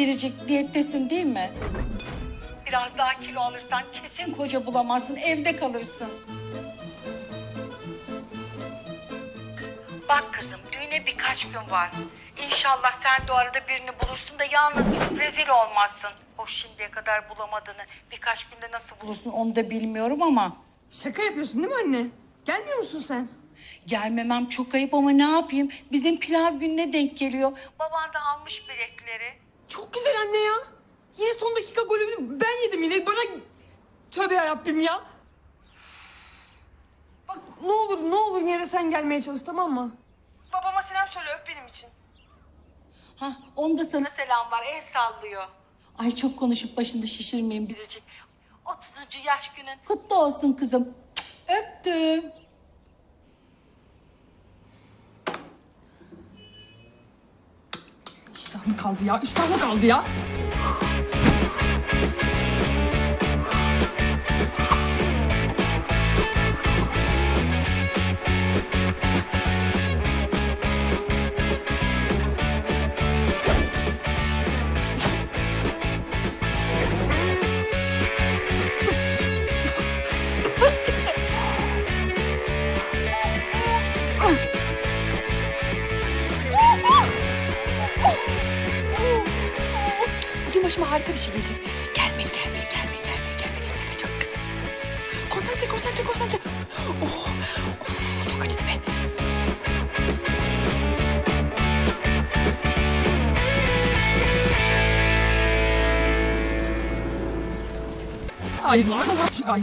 Biricik diyettesin değil mi? Biraz daha kilo alırsan kesin koca bulamazsın, evde kalırsın. Bak kızım, düğüne birkaç gün var. İnşallah sen de o arada birini bulursun da yalnız rezil olmazsın. O şimdiye kadar bulamadığını birkaç günde nasıl bulursun onu da bilmiyorum ama... Şaka yapıyorsun değil mi anne? Gelmiyor musun sen? Gelmemem çok ayıp ama ne yapayım? Bizim pilav gününe denk geliyor. Baban da almış biletleri. Çok güzel anne ya. Yine son dakika golünü ben yedim yine. Bana tövbe yarabbim ya. Bak ne olur ne olur yine de sen gelmeye çalış tamam mı? Babama selam söyle öp benim için. Ha, onda sana selam var, el sallıyor. Ay çok konuşup başını şişirmeyin Biricik. 30. yaş günün kutlu olsun kızım. Öptüm. İştahım kaldı ya. İştahım kaldı ya. Başıma harika bir şey gelecek. Gelmeli, gelmeli, gelmeli, gelmeli, gelmeli. Yapacağım kızım. Konsantre, konsantre, konsantre. Oh, of, çok acıdı be. Ay, ay, ay.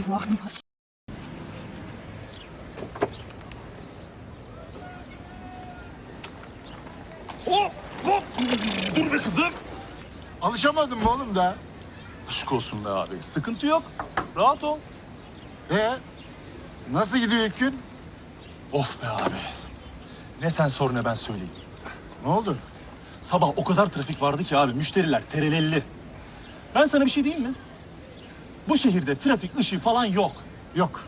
Hop hop. Dur be kızım. Alışamadın mı oğlum da? Aşk olsun be abi. Sıkıntı yok. Rahat ol. Ee, nasıl gidiyor ilk gün? Of be abi. Ne sen sor ne ben söyleyeyim. Ne oldu? Sabah o kadar trafik vardı ki abi müşteriler terelelli. Ben sana bir şey diyeyim mi? Bu şehirde trafik ışığı falan yok. Yok.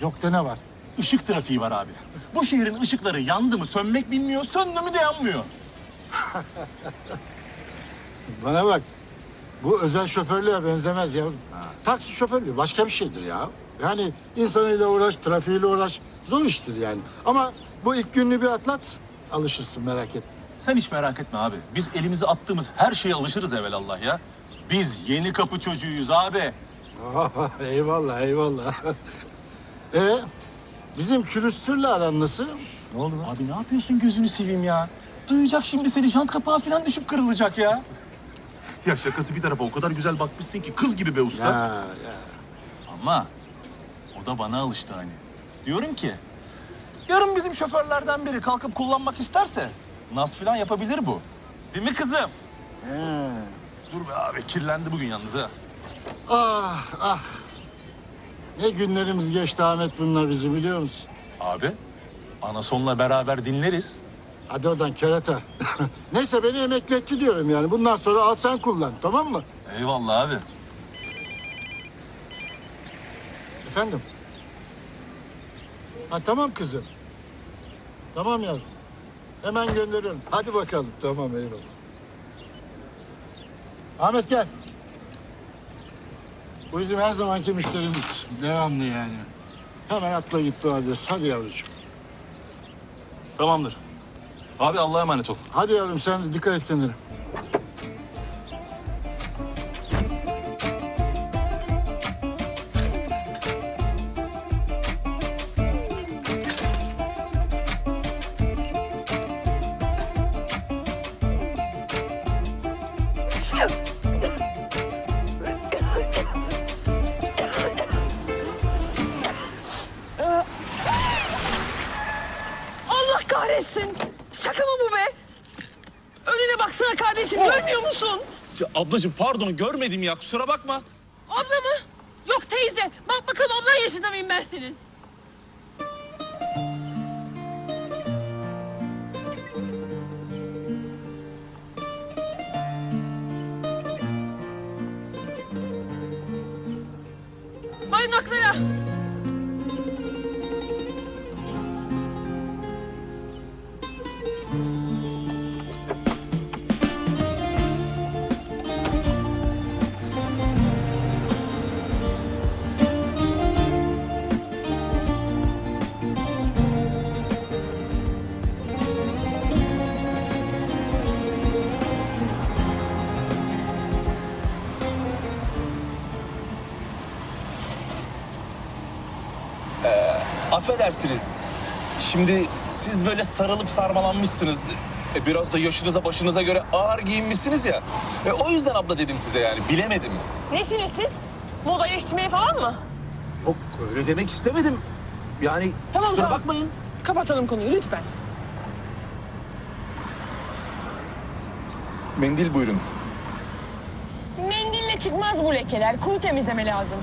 Yok da ne var? Işık trafiği var abi. Bu şehrin ışıkları yandı mı sönmek bilmiyor, söndü mü de yanmıyor. Bana bak. Bu özel şoförlüğe benzemez yavrum. Taksi şoförlüğü başka bir şeydir ya. Yani insanıyla uğraş, trafiğiyle uğraş. Zor iştir yani. Ama bu ilk gününü bir atlat, alışırsın merak etme. Sen hiç merak etme abi. Biz elimize attığımız her şeye alışırız evelallah ya. Biz yeni kapı çocuğuyuz abi. eyvallah, eyvallah. ee, bizim külüstürle aran nasıl? Ne oldu lan? Abi ne yapıyorsun gözünü seveyim ya? Duyacak şimdi seni jant kapağı falan düşüp kırılacak ya. Ya şakası bir tarafa o kadar güzel bakmışsın ki kız gibi be usta. Ya, ya. Ama o da bana alıştı hani. Diyorum ki yarın bizim şoförlerden biri kalkıp kullanmak isterse Naz falan yapabilir bu. Değil mi kızım? He. Dur be abi kirlendi bugün yalnız ha. Ah, ah. Ne günlerimiz geçti Ahmet bununla bizi biliyor musun? Abi Anason'la beraber dinleriz. Hadi oradan kerata. Neyse beni emekli etti diyorum yani. Bundan sonra al sen kullan tamam mı? Eyvallah abi. Efendim? Ha tamam kızım. Tamam yavrum. Hemen gönderiyorum. Hadi bakalım. Tamam eyvallah. Ahmet gel. Bu bizim her zamanki müşterimiz. Devamlı yani. Hemen atla git bu adres. Hadi yavrucuğum. Tamamdır. Abi Allah'a emanet ol. Hadi yavrum sen dikkat et kendine. Ya ablacığım pardon görmedim ya kusura bakma. Abla mı? Yok teyze. Bak bakalım ablan yaşında mıyım ben senin? Affedersiniz. Şimdi siz böyle sarılıp sarmalanmışsınız. E, biraz da yaşınıza başınıza göre ağır giyinmişsiniz ya. E, o yüzden abla dedim size yani bilemedim. Nesiniz siz? Moda eleştirmeye falan mı? Yok öyle demek istemedim. Yani Tamam, kusura tamam. bakmayın. Kapatalım konuyu lütfen. Mendil buyurun. Mendille çıkmaz bu lekeler. Kuru temizleme lazım.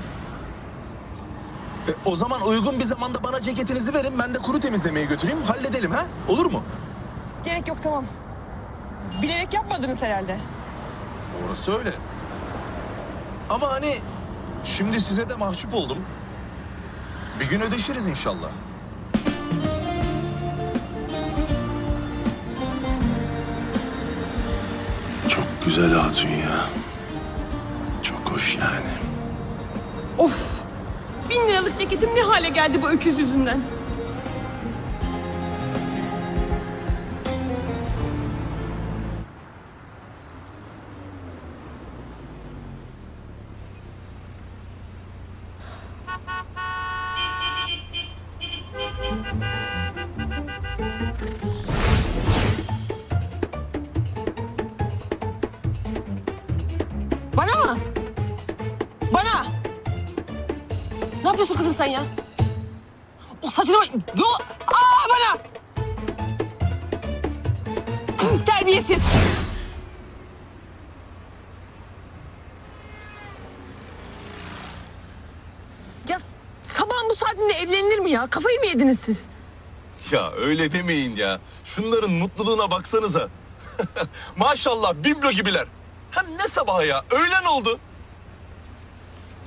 E, o zaman uygun bir zamanda bana ceketinizi verin. Ben de kuru temizlemeye götüreyim. Halledelim ha? Olur mu? Gerek yok tamam. Bilerek yapmadınız herhalde. Orası öyle. Ama hani şimdi size de mahcup oldum. Bir gün ödeşiriz inşallah. Çok güzel hatun ya. Çok hoş yani. Of! Bin liralık ceketim ne hale geldi bu öküz yüzünden? Bana mı? Yapıyorsun kızım sen ya? O saçını bak... Yo! Aa bana! Terbiyesiz! Ya sabahın bu saatinde evlenilir mi ya? Kafayı mı yediniz siz? Ya öyle demeyin ya. Şunların mutluluğuna baksanıza. Maşallah biblo gibiler. Hem ne sabahı ya? Öğlen oldu.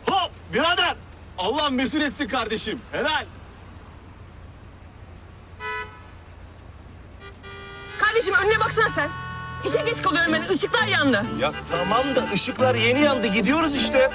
Hop birader. Allah mesul etsin kardeşim. Helal. Kardeşim önüne baksana sen. İşe geç kalıyorum ben. Işıklar yandı. Ya tamam da ışıklar yeni yandı. Gidiyoruz işte.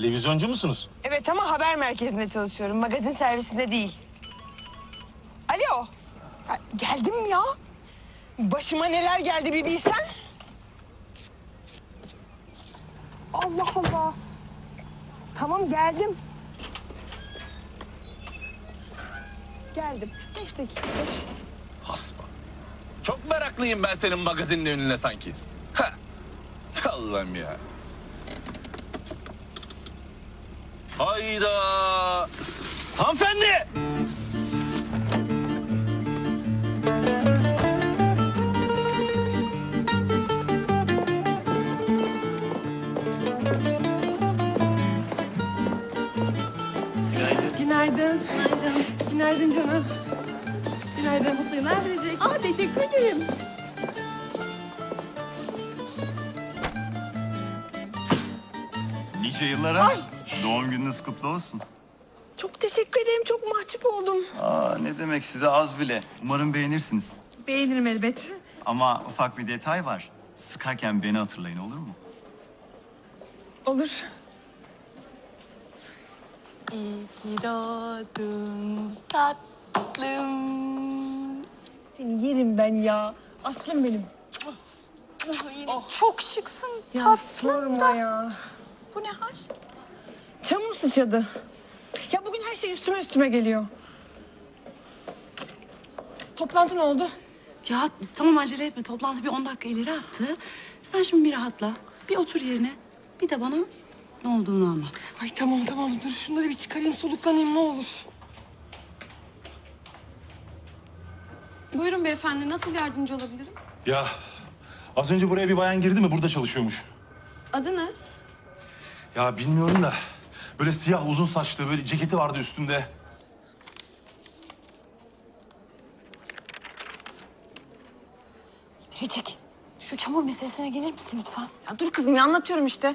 Televizyoncu musunuz? Evet ama haber merkezinde çalışıyorum. Magazin servisinde değil. Alo. Geldim ya. Başıma neler geldi bir bilsen. Allah Allah. Tamam geldim. Geldim. Beş dakika. Beş. Hasba. Çok meraklıyım ben senin magazinin önüne sanki. Ha. Allah'ım ya. Hayda. Hanımefendi. Günaydın. Günaydın. Günaydın. Canım. Günaydın. Mutlu yıllar verecek. Aa teşekkür ederim. Nice yıllara. Doğum gününüz kutlu olsun. Çok teşekkür ederim. Çok mahcup oldum. Aa, ne demek size az bile. Umarım beğenirsiniz. Beğenirim elbet. Ama ufak bir detay var. Sıkarken beni hatırlayın olur mu? Olur. İyi ki doğdun tatlım. Seni yerim ben ya. Aslım benim. Çok şıksın Ya tatlım sorma da. ya. Bu ne hal? Çamur sıçradı. Ya bugün her şey üstüme üstüme geliyor. Toplantı ne oldu? Ya tamam acele etme. Toplantı bir 10 dakika ileri attı. Sen şimdi bir rahatla. Bir otur yerine. Bir de bana ne olduğunu anlat. Ay tamam tamam dur şunları bir çıkarayım soluklanayım ne olur. Buyurun beyefendi, nasıl yardımcı olabilirim? Ya az önce buraya bir bayan girdi mi? Burada çalışıyormuş. Adı ne? Ya bilmiyorum da böyle siyah uzun saçlı böyle ceketi vardı üstünde. Biricik, şu çamur meselesine gelir misin lütfen? Ya dur kızım ya anlatıyorum işte.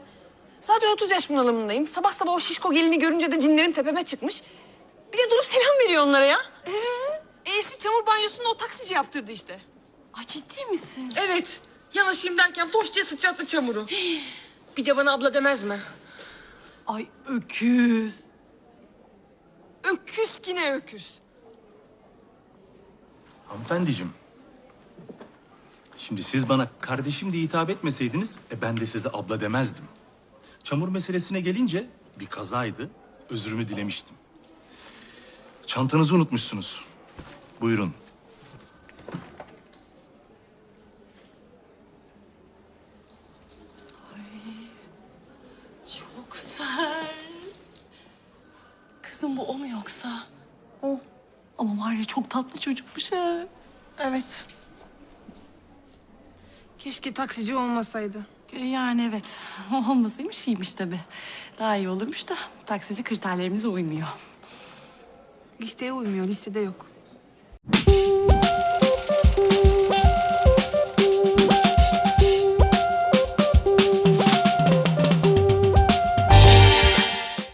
Zaten 30 yaş bunalımındayım. Sabah sabah o şişko gelini görünce de cinlerim tepeme çıkmış. Bir de durup selam veriyor onlara ya. Ee? E'si çamur banyosunu o taksici yaptırdı işte. Ay ciddi misin? Evet. Yanaşayım derken foş diye sıçrattı çamuru. bir de bana abla demez mi? Ay öküz. Öküz ki ne öküz. Hanımefendiciğim. Şimdi siz bana kardeşim diye hitap etmeseydiniz e ben de size abla demezdim. Çamur meselesine gelince bir kazaydı. Özrümü dilemiştim. Çantanızı unutmuşsunuz. Buyurun. Çok sert. Kızım bu o mu yoksa? O. Ama var ya çok tatlı çocukmuş ha. Evet. Keşke taksici olmasaydı. E, Yani evet. O olmasaymış iyiymiş tabii. Daha iyi olurmuş da taksici kriterlerimize uymuyor. Listeye uymuyor, listede yok.